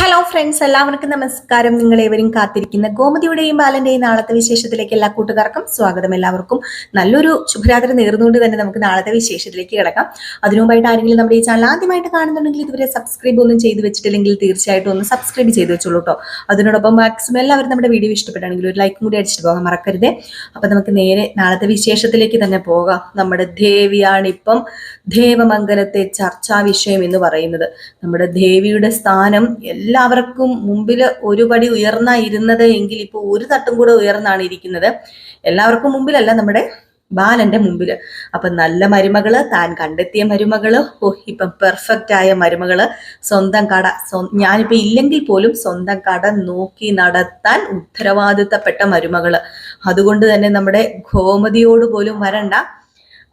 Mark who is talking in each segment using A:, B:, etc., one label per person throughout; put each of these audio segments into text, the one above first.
A: Hello friends എല്ലാവർക്കും നമസ്കാരം. നിങ്ങൾ ഏവരും കാത്തിരിക്കുന്ന ഗോമതിയുടെയും ബാലന്റെയും നാളത്തെ വിശേഷത്തിലേക്ക് എല്ലാ കൂട്ടുകാർക്കും സ്വാഗതം എല്ലാവർക്കും. നല്ലൊരു ശുഭരാത്രി നേർന്നുകൊണ്ട് തന്നെ നമുക്ക് നാളത്തെ വിശേഷത്തിലേക്ക് കിടക്കാം. അതിനുമുമ്പായിട്ട് ആരെങ്കിലും നമ്മുടെ ഈ ചാനൽ ആദ്യമായിട്ട് കാണുന്നുണ്ടെങ്കിൽ ഇതുവരെ സബ്സ്ക്രൈബ് ഒന്നും ചെയ്ത് വെച്ചിട്ടില്ലെങ്കിൽ തീർച്ചയായിട്ടും ഒന്ന് സബ്സ്ക്രൈബ് ചെയ്ത് വെച്ചോളൂ കേട്ടോ അതിനോടൊപ്പം മാക്സിമം എല്ലാവരും നമ്മുടെ വീഡിയോ ഇഷ്ടപ്പെട്ടാണെങ്കിൽ ഒരു ലൈക്കും കൂടി അടിച്ചിട്ട് പോകാൻ മറക്കരുത്. അപ്പൊ നമുക്ക് നേരെ നാളത്തെ വിശേഷത്തിലേക്ക് തന്നെ പോകാം. നമ്മുടെ ദേവിയാണ് ഇപ്പം ദേവമംഗലത്തെ ചർച്ചാ വിഷയം എന്ന് പറയുന്നത്. നമ്മുടെ ദേവിയുടെ സ്ഥാനം എല്ലാവർക്കും മുമ്പിൽ ഒരുപടി പടി ഉയർന്നാ ഇരുന്നത് എങ്കിൽ ഇപ്പോൾ ഒരു തട്ടും കൂടെ ഉയർന്നാണ് ഇരിക്കുന്നത്. എല്ലാവർക്കും മുമ്പിലല്ല നമ്മുടെ ബാലന്റെ മുമ്പിൽ. അപ്പൊ നല്ല മരുമകൾ താൻ കണ്ടെത്തിയ മരുമകൾ ഓ ഇപ്പം പെർഫെക്റ്റ് ആയ മരുമകൾ. സ്വന്തം കട ഞാനിപ്പോ ഇല്ലെങ്കിൽ പോലും സ്വന്തം കട നോക്കി നടത്താൻ ഉത്തരവാദിത്തപ്പെട്ട മരുമകൾ. അതുകൊണ്ട് തന്നെ നമ്മുടെ ഗോമതിയോട് പോലും വരണ്ട.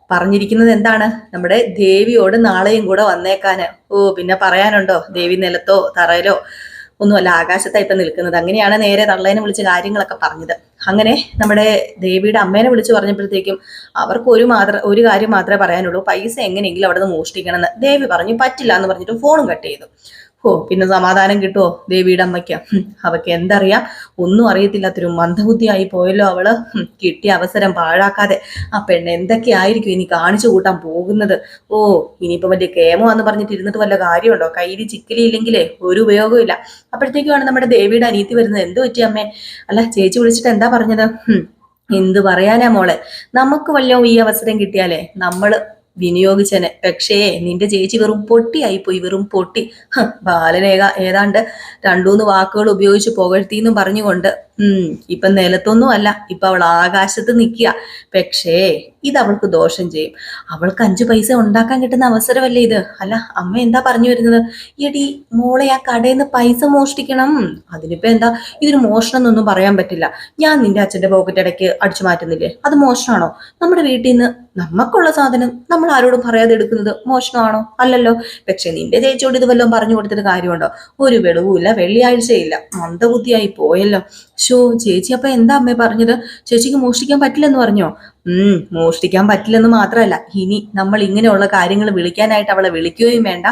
A: പറഞ്ഞിരിക്കുന്നത് എന്താണ്? നമ്മുടെ ദേവിയോട് നാളെയും കൂടെ വന്നേക്കാന്. ഓ പിന്നെ പറയാനുണ്ടോ? ദേവി നിലത്തോ തറയിലോ ഒന്നുമല്ല ആകാശത്തായി ഇപ്പം നിൽക്കുന്നത്. അങ്ങനെയാണ് നേരെ തള്ളേനെ വിളിച്ച് കാര്യങ്ങളൊക്കെ പറഞ്ഞത്. അങ്ങനെ നമ്മുടെ ദേവിയുടെ അമ്മേനെ വിളിച്ച് പറഞ്ഞപ്പോഴത്തേക്കും അവർക്ക് ഒരു മാത്രം ഒരു കാര്യം മാത്രമേ പറയാനുള്ളൂ. പൈസ എങ്ങനെയെങ്കിലും അവിടെ നിന്ന് മോഷ്ടിക്കണം എന്ന് ദേവി പറഞ്ഞു പറ്റില്ല എന്ന് പറഞ്ഞിട്ട് ഫോണും കട്ട് ചെയ്തു. ഓ പിന്നെ സമാധാനം കിട്ടുമോ ദേവിയുടെ അമ്മയ്ക്ക് അവക്ക് എന്തറിയാം? ഒന്നും അറിയത്തില്ലാത്തൊരു മന്ദബുദ്ധിയായി പോയല്ലോ അവൾ. കിട്ടിയ അവസരം പാഴാക്കാതെ. ആ പെണ്ണ് എന്തൊക്കെയായിരിക്കും ഇനി കാണിച്ചു കൂട്ടാൻ പോകുന്നത്? ഓ ഇനിയിപ്പോ വലിയ കേമോ എന്ന് പറഞ്ഞിട്ട് ഇരുന്നിട്ട് വല്ല കാര്യമുണ്ടോ? കയ്യിൽ ചിക്കലി ഇല്ലെങ്കിലേ ഒരു ഉപയോഗമില്ല അപ്പോഴത്തേക്കുമാണ് നമ്മുടെ ദേവിയുടെ അനീതി വരുന്നത്. എന്ത് പറ്റി അമ്മേ? അല്ല ചേച്ചി വിളിച്ചിട്ട് എന്താ പറഞ്ഞത്? എന്ത് പറയാനാ മോളെ? നമുക്ക് വല്ലോ ഈ അവസരം കിട്ടിയാലേ നമ്മൾ വിനിയോഗിച്ചനെ. പക്ഷേ നിന്റെ ചേച്ചി വെറും പൊട്ടിയായി പോയി വെറും പൊട്ടി. ബാലരേഖ ഏതാണ്ട് രണ്ടൂന്ന് വാക്കുകൾ ഉപയോഗിച്ച് പുകഴ്ത്തിന്നും പറഞ്ഞുകൊണ്ട് ഉം ഇപ്പൊ നിലത്തൊന്നും അല്ല. ഇപ്പൊ അവൾ ആകാശത്ത് നിൽക്കുക. പക്ഷേ ഇത് അവൾക്ക് ദോഷം ചെയ്യും. അവൾക്ക് അഞ്ചു പൈസ ഉണ്ടാക്കാൻ കിട്ടുന്ന അവസരമല്ലേ ഇത്? അല്ല അമ്മ എന്താ പറഞ്ഞു വരുന്നത്? എടി മോളെ ആ കടയിൽ നിന്ന് പൈസ മോഷ്ടിക്കണം. അതിനിപ്പോ എന്താ? ഇതൊരു മോഷണം എന്നൊന്നും പറയാൻ പറ്റില്ല. ഞാൻ നിന്റെ അച്ഛന്റെ പോക്കറ്റ് ഇടയ്ക്ക് അടിച്ചു മാറ്റുന്നില്ലേ? അത് മോഷണമാണോ? നമ്മുടെ വീട്ടിൽ നിന്ന് നമുക്കുള്ള സാധനം നമ്മൾ ആരോടും പറയാതെ എടുക്കുന്നത് മോഷണമാണോ? അല്ലല്ലോ. പക്ഷെ നിന്റെ ചേച്ചിയോട് ഇത് വല്ലതും പറഞ്ഞു കൊടുത്തിട്ട് കാര്യമുണ്ടോ? ഒരു വെളിവുമില്ല വെള്ളിയാഴ്ചയില്ല. മന്ദബുദ്ധിയായി പോയല്ലോ. ഷോ ചേച്ചി അപ്പൊ എന്താ അമ്മേ പറഞ്ഞത്? ചേച്ചിക്ക് മോഷ്ടിക്കാൻ പറ്റില്ലെന്ന് പറഞ്ഞോ? ഉം മോഷ്ടിക്കാൻ പറ്റില്ലെന്ന് മാത്രമല്ല. ഇനി നമ്മൾ ഇങ്ങനെയുള്ള കാര്യങ്ങൾ വിളിക്കാനായിട്ട് അവളെ വിളിക്കുകയും വേണ്ട.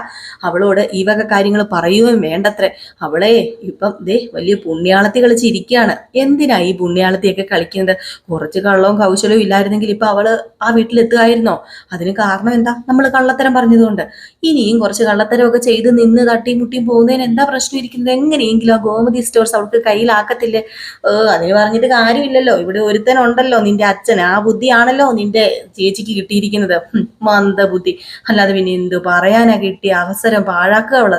A: അവളോട് ഈ വക കാര്യങ്ങൾ പറയുകയും വേണ്ടത്രേ. അവളെ ഇപ്പം ദേ വലിയ പുണ്യാളത്തി കളിച്ചിരിക്കുകയാണ് എന്തിനാ ഈ പുണ്യാളത്തിയൊക്കെ കളിക്കുന്നത്? കുറച്ച് കള്ളവും കൗശലവും ഇല്ലായിരുന്നെങ്കിൽ ഇപ്പൊ അവൾ ആ വീട്ടിലെത്തുകയായിരുന്നോ അതിന് കാരണം എന്താ? നമ്മൾ കള്ളത്തരം പറഞ്ഞതുകൊണ്ട്. ഇനിയും കുറച്ച് കള്ളത്തരമൊക്കെ ചെയ്ത് നിന്ന് തട്ടിയും മുട്ടിയും പോകുന്നതിന് എന്താ പ്രശ്നം ഇരിക്കുന്നത്? എങ്ങനെയെങ്കിലും ആ ഗോമതി സ്റ്റോർസ് അവൾക്ക് കയ്യിലാക്കത്തില്ലേ? ഏഹ് അതിന് പറഞ്ഞിട്ട് കാര്യമില്ലല്ലോ. ഇവിടെ ഒരുത്തനുണ്ടല്ലോ നിന്റെ അച്ഛൻ. ആ ബുദ്ധിയാണല്ലോ നിന്റെ ചേച്ചിക്ക് കിട്ടിയിരിക്കുന്നത്. മന്ദബുദ്ധി അല്ലാതെ പിന്നെ എന്ത് പറയാനാ കിട്ടിയ അവസരം പാഴാക്കുക അവൾ.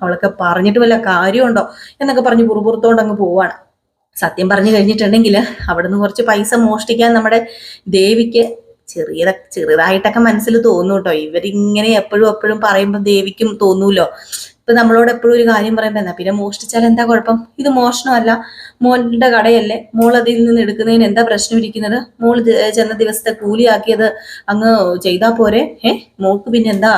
A: അവളൊക്കെ പറഞ്ഞിട്ട് വല്ല കാര്യമുണ്ടോ എന്നൊക്കെ പറഞ്ഞ് പുറപുറത്തോണ്ട് അങ്ങ് പോവാണ്. സത്യം പറഞ്ഞു കഴിഞ്ഞിട്ടുണ്ടെങ്കിൽ അവിടുന്ന് കുറച്ച് പൈസ മോഷ്ടിക്കാൻ നമ്മുടെ ദേവിക്ക് ചെറിയ ചെറുതായിട്ടൊക്കെ മനസ്സിൽ തോന്നും കേട്ടോ ഇവരിങ്ങനെ എപ്പോഴും എപ്പോഴും പറയുമ്പോൾ ദേവിക്കും തോന്നൂലോ? ഇപ്പൊ നമ്മളോട് എപ്പോഴും ഒരു കാര്യം പറയുമ്പോ എന്നാ പിന്നെ മോഷ്ടിച്ചാൽ എന്താ കുഴപ്പം? ഇത് മോഷണമല്ല. മോളുടെ കടയല്ലേ. മോൾ അതിൽ നിന്ന് എടുക്കുന്നതിന് എന്താ പ്രശ്നം ഇരിക്കുന്നത്? മോൾ ചെന്ന ദിവസത്തെ കൂലിയാക്കിയത് അങ്ങ് ചെയ്താൽ പോരെ? ഏഹ് മോക്ക് പിന്നെ എന്താ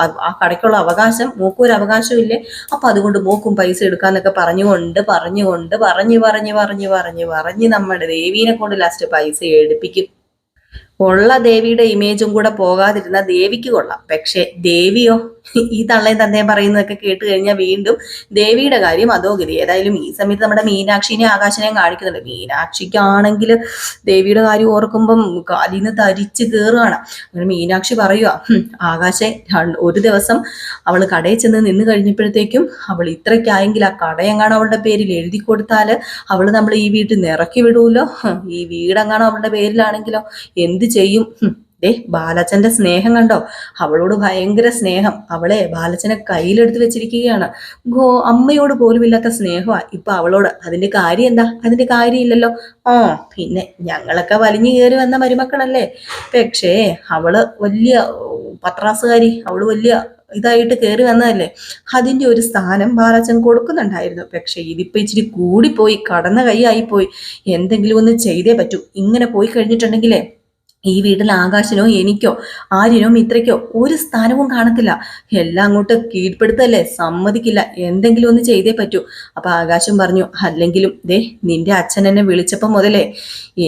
A: ആ, കടയ്ക്കുള്ള അവകാശം? മോക്കും ഒരു അവകാശം ഇല്ലേ അപ്പൊ അതുകൊണ്ട് മോക്കും പൈസ എടുക്കാന്നൊക്കെ പറഞ്ഞുകൊണ്ട് പറഞ്ഞുകൊണ്ട് പറഞ്ഞു പറഞ്ഞു പറഞ്ഞു പറഞ്ഞു പറഞ്ഞ് നമ്മുടെ ദേവീനെ കൊണ്ട് ലാസ്റ്റ് പൈസ എടുപ്പിക്കും. ഉള്ള ദേവിയുടെ ഇമേജും കൂടെ പോകാതിരുന്ന ദേവിക്ക് കൊള്ളാം. പക്ഷെ ദേവിയോ? ഈ തള്ളയും തന്തയും പറയുന്നതൊക്കെ കേട്ട് കഴിഞ്ഞാൽ വീണ്ടും ദേവിയുടെ കാര്യം അതോ ഗതി ഏതായാലും ഈ സമയത്ത് നമ്മുടെ മീനാക്ഷിനെ ആകാശനെയും കാണിക്കുന്നുണ്ട്. മീനാക്ഷിക്കാണെങ്കിൽ ദേവിയുടെ കാര്യം ഓർക്കുമ്പം കാലിന്ന് തരിച്ച് കയറുകയാണ് അങ്ങനെ മീനാക്ഷി പറയുക "ഹും, ആകാശെ ഒരു ദിവസം അവൾ കടയിൽ ചെന്ന് നിന്ന് കഴിഞ്ഞപ്പോഴത്തേക്കും അവൾ ഇത്രയ്ക്കായെങ്കിൽ ആ കടയെങ്ങാണോ അവളുടെ പേരിൽ എഴുതി കൊടുത്താൽ അവൾ നമ്മൾ ഈ വീട്ടിൽ നിറക്കി വിടൂലോ? ഈ വീടെങ്ങാണോ അവളുടെ പേരിലാണെങ്കിലോ? എന്ത് ചെയ്യും? ദേ ബാലച്ചന്റെ സ്നേഹം കണ്ടോ? അവളോട് ഭയങ്കര സ്നേഹം. അവളെ ബാലച്ചനെ കയ്യിലെടുത്ത് വെച്ചിരിക്കുകയാണ്. ഗോ അമ്മയോട് പോലും ഇല്ലാത്ത സ്നേഹമാണ് ഇപ്പൊ അവളോട്. അതിന്റെ കാര്യം എന്താ? അതിന്റെ കാര്യമില്ലല്ലോ. ആ പിന്നെ ഞങ്ങളൊക്കെ വലിഞ്ഞു കയറി വന്ന മരുമക്കളല്ലേ? പക്ഷേ അവൾ വലിയ പത്രാസുകാരി അവൾ വലിയ ഇതായിട്ട് കയറി വന്നതല്ലേ? അതിന്റെ ഒരു സ്ഥാനം ബാലച്ചൻ കൊടുക്കുന്നുണ്ടായിരുന്നു. പക്ഷേ ഇതിപ്പോ ഇച്ചിരി കൂടിപ്പോയി കടന്ന കൈ പോയി എന്തെങ്കിലും ഒന്ന് ചെയ്തേ പറ്റൂ. ഇങ്ങനെ പോയി കഴിഞ്ഞിട്ടുണ്ടെങ്കിലേ ഈ വീട്ടിൽ ആകാശനോ എനിക്കോ ആര്യനോ മിത്രയ്ക്കോ ഒരു സ്ഥാനവും കാണത്തില്ല. എല്ലാം അങ്ങോട്ട് കീഴ്പ്പെടുത്തല്ലേ? സമ്മതിക്കില്ല. എന്തെങ്കിലും ഒന്ന് ചെയ്തേ പറ്റൂ. അപ്പൊ ആകാശം പറഞ്ഞു അല്ലെങ്കിലും ദേ നിന്റെ അച്ഛൻ എന്നെ വിളിച്ചപ്പോ മുതലേ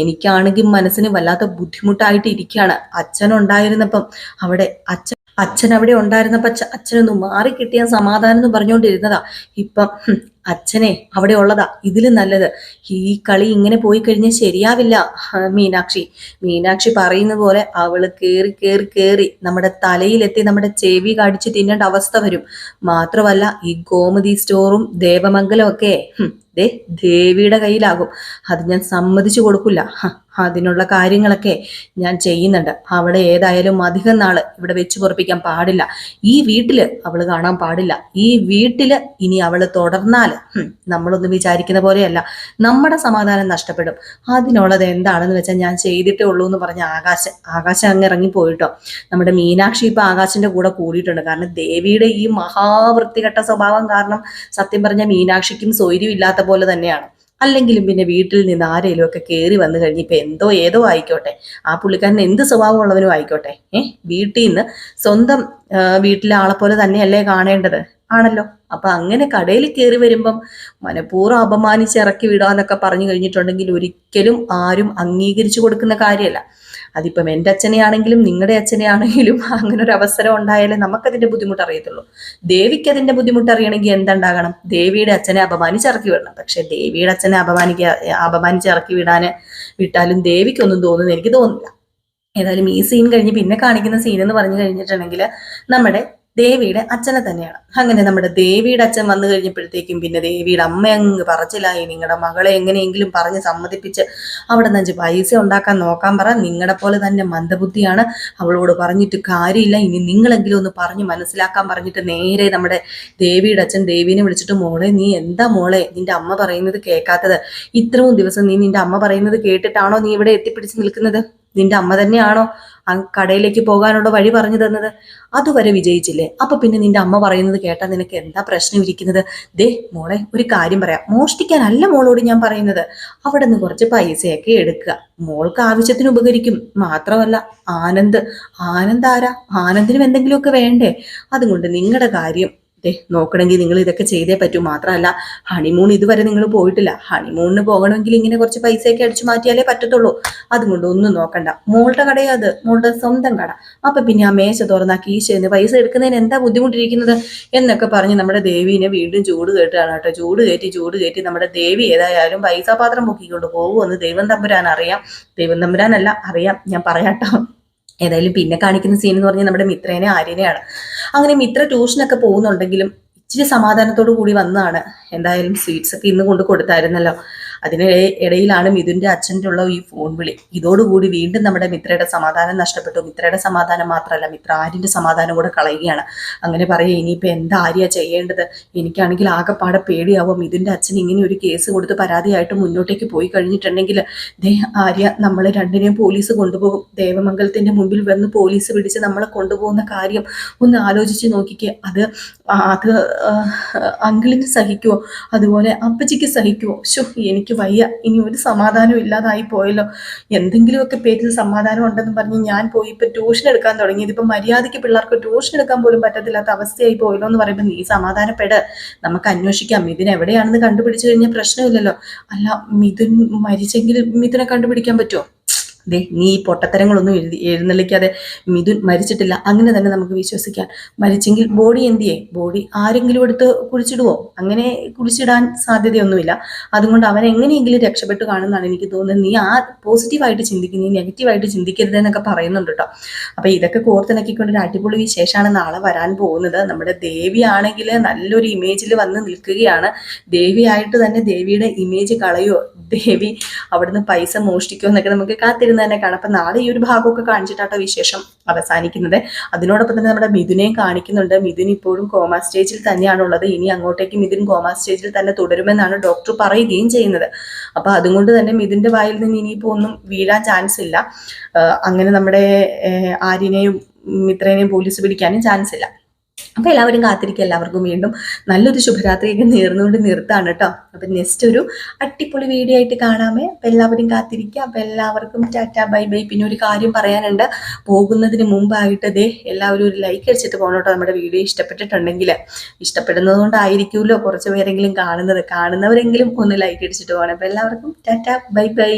A: എനിക്കാണെങ്കിൽ മനസ്സിന് വല്ലാത്ത ബുദ്ധിമുട്ടായിട്ട് ഇരിക്കുകയാണ്. അച്ഛൻ ഉണ്ടായിരുന്നപ്പം അവിടെ അച്ഛൻ അച്ഛൻ അവിടെ ഉണ്ടായിരുന്നപ്പോ അച്ഛനൊന്നും മാറി കിട്ടിയ സമാധാനം എന്ന് പറഞ്ഞുകൊണ്ടിരുന്നതാ. ഇപ്പം അച്ഛനെ അവിടെ ഉള്ളതാ ഇതിലും നല്ലത്. ഈ കളി ഇങ്ങനെ പോയി കഴിഞ്ഞാൽ ശരിയാവില്ല. മീനാക്ഷി. മീനാക്ഷി പറയുന്ന പോലെ അവൾ കേറി കേറി കേറി നമ്മുടെ തലയിലെത്തി നമ്മുടെ ചെവി കടിച്ച് തിന്നേണ്ട അവസ്ഥ വരും. മാത്രമല്ല ഈ ഗോമതി സ്റ്റോറും ദേവമംഗലം ഒക്കെ ദേ ദേവിയുടെ കയ്യിലാകും. അത് ഞാൻ സമ്മതിച്ചു കൊടുക്കില്ല. അതിനുള്ള കാര്യങ്ങളൊക്കെ ഞാൻ ചെയ്യുന്നുണ്ട്. അവിടെ ഏതായാലും അധികം നാൾ ഇവിടെ വെച്ച് പൊറപ്പിക്കാൻ പാടില്ല. ഈ വീട്ടിൽ അവൾ കാണാൻ പാടില്ല. ഈ വീട്ടിൽ ഇനി അവൾ തുടർന്നാൽ ഹും, നമ്മളൊന്നും വിചാരിക്കുന്ന പോലെയല്ല. നമ്മുടെ സമാധാനം നഷ്ടപ്പെടും. അതിനുള്ളത് എന്താണെന്ന് വെച്ചാൽ ഞാൻ ചെയ്തിട്ടേ ഉള്ളൂ എന്ന് പറഞ്ഞ ആകാശം. ആകാശം അങ്ങ് ഇറങ്ങി പോയിട്ടോ. നമ്മുടെ മീനാക്ഷി ഇപ്പൊ ആകാശിന്റെ കൂടെ കൂടിയിട്ടുണ്ട്. കാരണം ദേവിയുടെ ഈ മഹാവൃത്തികെട്ട സ്വഭാവം കാരണം സത്യം പറഞ്ഞ മീനാക്ഷിക്കും സ്വൈര്യം ഇല്ലാത്ത പോലെ തന്നെയാണ്. അല്ലെങ്കിലും പിന്നെ വീട്ടിൽ നിന്ന് ആരെങ്കിലും ഒക്കെ കയറി വന്നു കഴിഞ്ഞ് ഇപ്പൊ എന്തോ ഏതോ ആയിക്കോട്ടെ. ആ പുള്ളിക്കാരൻ എന്ത് സ്വഭാവമുള്ളവനും ആയിക്കോട്ടെ. ഏഹ് വീട്ടിൽ നിന്ന് സ്വന്തം വീട്ടിലെ ആളെ പോലെ തന്നെയല്ലേ കാണേണ്ടത്? ആണല്ലോ. അപ്പൊ അങ്ങനെ കടയിൽ കയറി വരുമ്പം മനഃപൂർവം അപമാനിച്ച് ഇറക്കി വിടാന്നൊക്കെ പറഞ്ഞു കഴിഞ്ഞിട്ടുണ്ടെങ്കിൽ ഒരിക്കലും ആരും അംഗീകരിച്ചു കൊടുക്കുന്ന കാര്യമല്ല. അതിപ്പം എന്റെ അച്ഛനെയാണെങ്കിലും നിങ്ങളുടെ അച്ഛനെയാണെങ്കിലും അങ്ങനെ ഒരു അവസരം ഉണ്ടായാലേ നമുക്കതിന്റെ ബുദ്ധിമുട്ട് അറിയത്തുള്ളൂ. ദേവിക്ക് അതിന്റെ ബുദ്ധിമുട്ട് അറിയണമെങ്കിൽ എന്തുണ്ടാകണം? ദേവിയുടെ അച്ഛനെ അപമാനിച്ച് ഇറക്കി വിടണം. പക്ഷെ ദേവിയുടെ അച്ഛനെ അപമാനിക്ക അപമാനിച്ച് ഇറക്കി വിടാൻ വിട്ടാലും ദേവിക്കൊന്നും തോന്നുന്നു എനിക്ക് തോന്നുന്നില്ല. ഏതായാലും ഈ സീൻ കഴിഞ്ഞ് പിന്നെ കാണിക്കുന്ന സീൻ എന്ന് പറഞ്ഞു കഴിഞ്ഞിട്ടുണ്ടെങ്കിൽ നമ്മുടെ ദേവിയുടെ അച്ഛനെ തന്നെയാണ്. അങ്ങനെ നമ്മുടെ ദേവിയുടെ അച്ഛൻ വന്നു കഴിഞ്ഞപ്പോഴത്തേക്കും പിന്നെ ദേവിയുടെ അമ്മ അങ്ങ് പറച്ചിലായി. നിങ്ങളുടെ മകളെ എങ്ങനെയെങ്കിലും പറഞ്ഞ് സമ്മതിപ്പിച്ച് അവിടെ നിന്ന് പൈസ ഉണ്ടാക്കാൻ നോക്കാൻ പറ. നിങ്ങളെ പോലെ തന്നെ മന്ദബുദ്ധിയാണ്. അവളോട് പറഞ്ഞിട്ട് കാര്യമില്ല. ഇനി നിങ്ങളെങ്കിലും ഒന്ന് പറഞ്ഞ് മനസ്സിലാക്കാൻ പറഞ്ഞിട്ട് നേരെ നമ്മുടെ ദേവിയുടെ അച്ഛൻ ദേവീനെ വിളിച്ചിട്ട് മോളെ നീ എന്താ മോളെ? നിന്റെ അമ്മ പറയുന്നത് കേൾക്കാത്തത്. ഇത്രയും ദിവസം നീ നിന്റെ അമ്മ പറയുന്നത് കേട്ടിട്ടാണോ നീ ഇവിടെ എത്തിപ്പിടിച്ച് നിൽക്കുന്നത്? നിന്റെ അമ്മ തന്നെയാണോ ആ കടയിലേക്ക് പോകാനുള്ള വഴി പറഞ്ഞു തന്നത്? അതുവരെ വിജയിച്ചില്ലേ? അപ്പൊ പിന്നെ നിന്റെ അമ്മ പറയുന്നത് കേട്ടാ നിനക്ക് എന്താ പ്രശ്നം ഇരിക്കുന്നത് ദേ മോളെ ഒരു കാര്യം പറയാം. മോഷ്ടിക്കാനല്ല മോളോട് ഞാൻ പറയുന്നത്. അവിടെ നിന്ന് കുറച്ച് പൈസയൊക്കെ എടുക്കുക. മോൾക്ക് ആവശ്യത്തിന് ഉപകരിക്കും. മാത്രമല്ല ആനന്ദ്. ആനന്ദ് ആരാ? ആനന്ദിനും എന്തെങ്കിലുമൊക്കെ വേണ്ടേ? അതുകൊണ്ട് നിങ്ങളുടെ കാര്യം ദേ നോക്കണമെങ്കിൽ നിങ്ങൾ ഇതൊക്കെ ചെയ്തേ പറ്റൂ. മാത്രമല്ല ഹണിമൂൺ ഇതുവരെ നിങ്ങൾ പോയിട്ടില്ല. ഹണിമൂണിന് പോകണമെങ്കിൽ ഇങ്ങനെ കുറച്ച് പൈസയൊക്കെ അടിച്ചു മാറ്റിയാലേ പറ്റത്തുള്ളൂ. അതുകൊണ്ട് ഒന്നും നോക്കണ്ട. മോളുടെ കടയാ അത്. മോളുടെ സ്വന്തം കട. അപ്പൊ പിന്നെ ആ മേശ തുറന്ന കീശന്ന് പൈസ എടുക്കുന്നതിന് എന്താ ബുദ്ധിമുട്ടിരിക്കുന്നത് എന്നൊക്കെ പറഞ്ഞ് നമ്മുടെ ദേവീനെ വീണ്ടും ചൂട് കേട്ടാണ് കേട്ടോ. ചൂട് കയറ്റി ചൂട് കയറ്റി നമ്മുടെ ദേവി ഏതായാലും പൈസ പാത്രം പൊക്കിക്കൊണ്ട് പോകുമെന്ന് ദൈവം തമ്പുരാൻ അറിയാം ദൈവം തമ്പുരാനല്ല അറിയാം. ഞാൻ പറയാട്ടോ. ഏതായാലും പിന്നെ കാണിക്കുന്ന സീൻ എന്ന് പറഞ്ഞാൽ നമ്മുടെ മിത്രേനെ ആര്യനെയാണ്. അങ്ങനെ മിത്ര ട്യൂഷനൊക്കെ പോകുന്നുണ്ടെങ്കിലും ഇച്ചിരി സമാധാനത്തോടു കൂടി വന്നതാണ്. എന്തായാലും സ്വീറ്റ്സ് ഒക്കെ ഇന്ന് കൊണ്ട് കൊടുത്തായിരുന്നല്ലോ. അതിന് ഇടയിലാണ് മിഥുന്റെ അച്ഛന്റെ ഉള്ള ഈ ഫോൺ വിളി. ഇതോടുകൂടി വീണ്ടും നമ്മുടെ മിത്രയുടെ സമാധാനം നഷ്ടപ്പെട്ടു. മിത്രയുടെ സമാധാനം മാത്രമല്ല മിത്ര ആര്യന്റെ സമാധാനം കൂടെ കളയുകയാണ്. അങ്ങനെ പറയുക ഇനിയിപ്പോൾ എന്താ ആര്യ ചെയ്യേണ്ടത്? എനിക്കാണെങ്കിൽ ആകെപ്പാടെ പേടിയാവും. മിഥുന്റെ അച്ഛൻ ഇങ്ങനെ ഒരു കേസ് കൊടുത്ത് പരാതിയായിട്ട് മുന്നോട്ടേക്ക് പോയി കഴിഞ്ഞിട്ടുണ്ടെങ്കിൽ ദേ ആര്യ നമ്മൾ രണ്ടിനെയും പോലീസ് കൊണ്ടുപോകും. ദേവമംഗലത്തിന്റെ മുമ്പിൽ വന്ന് പോലീസ് പിടിച്ച് നമ്മളെ കൊണ്ടുപോകുന്ന കാര്യം ഒന്ന് ആലോചിച്ച് നോക്കിക്കേ. അത് അത് അങ്കിളിന് സഹിക്കുമോ അതുപോലെ അപ്പച്ചിക്ക് സഹിക്കുമോ ശോ എനിക്ക് വയ്യ. ഇനി ഒരു സമാധാനം ഇല്ലാതായി പോയല്ലോ. എന്തെങ്കിലുമൊക്കെ പേരിൽ സമാധാനം ഉണ്ടെന്ന് പറഞ്ഞ് ഞാൻ പോയി ഇപ്പൊ ട്യൂഷൻ എടുക്കാൻ തുടങ്ങി. ഇതിപ്പോ മര്യാദയ്ക്ക് പിള്ളേർക്ക് ട്യൂഷൻ എടുക്കാൻ പോലും പറ്റത്തില്ലാത്ത അവസ്ഥയായി പോയല്ലോ എന്ന് പറയുമ്പോൾ നീ സമാധാനപ്പെട്. നമുക്ക് അന്വേഷിക്കാം. മിഥുൻ എവിടെയാണെന്ന് കണ്ടുപിടിച്ചു കഴിഞ്ഞാൽ പ്രശ്നമില്ലല്ലോ. അല്ല മിഥുൻ മരിച്ചെങ്കിൽ മിഥുനെ കണ്ടുപിടിക്കാൻ പറ്റുമോ? ദേ നീ ഈ പൊട്ടത്തരങ്ങളൊന്നും എഴുതി എഴുന്നള്ളിക്കാതെ മിഥുൻ മരിച്ചിട്ടില്ല. അങ്ങനെ തന്നെ നമുക്ക് വിശ്വസിക്കാം. മരിച്ചെങ്കിൽ ബോഡി എന്തിയേ? ബോഡി ആരെങ്കിലും എടുത്ത് കുഴിച്ചിടുവോ? അങ്ങനെ കുഴിച്ചിടാൻ സാധ്യതയൊന്നുമില്ല. അതുകൊണ്ട് അവൻ എങ്ങനെയെങ്കിലും രക്ഷപ്പെട്ട് കാണുമെന്നാണ് എനിക്ക് തോന്നുന്നത്. നീ ആ പോസിറ്റീവായിട്ട് ചിന്തിക്കും നീ നെഗറ്റീവായിട്ട് ചിന്തിക്കരുത് എന്നൊക്കെ പറയുന്നുണ്ട് കേട്ടോ. അപ്പൊ ഇതൊക്കെ കോർത്തിണക്കിക്കൊണ്ട് ഒരു അടിപൊളി വിശേഷമാണ് നാളെ വരാൻ പോകുന്നത്. നമ്മുടെ ദേവിയാണെങ്കിൽ നല്ലൊരു ഇമേജിൽ വന്ന് നിൽക്കുകയാണ്. ദേവിയായിട്ട് തന്നെ ദേവിയുടെ ഇമേജ് കളയോ ദേവി അവിടുന്ന് പൈസ മോഷ്ടിക്കുമോ എന്നൊക്കെ നമുക്ക് കാത്തിരുന്ന് തന്നെ കാണാം. അപ്പൊ നാളെ ഈ ഒരു ഭാഗമൊക്കെ കാണിച്ചിട്ടാട്ടോ വിശേഷം അവസാനിക്കുന്നത്. അതിനോടൊപ്പം തന്നെ നമ്മുടെ മിഥുനെയും കാണിക്കുന്നുണ്ട്. മിഥുൻ ഇപ്പോഴും കോമ സ്റ്റേജിൽ തന്നെയാണുള്ളത് ഇനി അങ്ങോട്ടേക്ക് മിഥുൻ കോമ സ്റ്റേജിൽ തന്നെ തുടരുമെന്നാണ് ഡോക്ടർ പറയുകയും ചെയ്യുന്നത്. അപ്പൊ അതുകൊണ്ട് തന്നെ മിഥുന്റെ വായിൽ നിന്ന് ഇനിയിപ്പോ ഒന്നും വീഴാൻ ചാൻസ് ഇല്ല. അങ്ങനെ നമ്മുടെ ആര്യനെയും മിത്രേനെയും പോലീസ് പിടിക്കാനും ചാൻസ് ഇല്ല. അപ്പൊ എല്ലാവരും കാത്തിരിക്കുക. എല്ലാവർക്കും വീണ്ടും നല്ലൊരു ശുഭരാത്രിയൊക്കെ നേർന്നുകൊണ്ട് നിർത്താണ് കേട്ടോ. അപ്പൊ നെക്സ്റ്റ് ഒരു അടിപൊളി വീഡിയോ ആയിട്ട് കാണാമേ. അപ്പൊ എല്ലാവരും കാത്തിരിക്കുക. അപ്പൊ എല്ലാവർക്കും ടാറ്റാ ബൈ ബൈ. പിന്നെ ഒരു കാര്യം പറയാനുണ്ട്. പോകുന്നതിന് മുമ്പായിട്ട് ദേ എല്ലാവരും ഒരു ലൈക്ക് അടിച്ചിട്ട് പോകണം കേട്ടോ നമ്മുടെ വീഡിയോ ഇഷ്ടപ്പെട്ടിട്ടുണ്ടെങ്കിൽ. ഇഷ്ടപ്പെടുന്നത് കൊണ്ടായിരിക്കുമല്ലോ കുറച്ച് പേരെങ്കിലും കാണുന്നത്. കാണുന്നവരെങ്കിലും ഒന്ന് ലൈക്ക് അടിച്ചിട്ട് പോകണം അപ്പൊ എല്ലാവർക്കും ടാറ്റാ ബൈ ബൈ.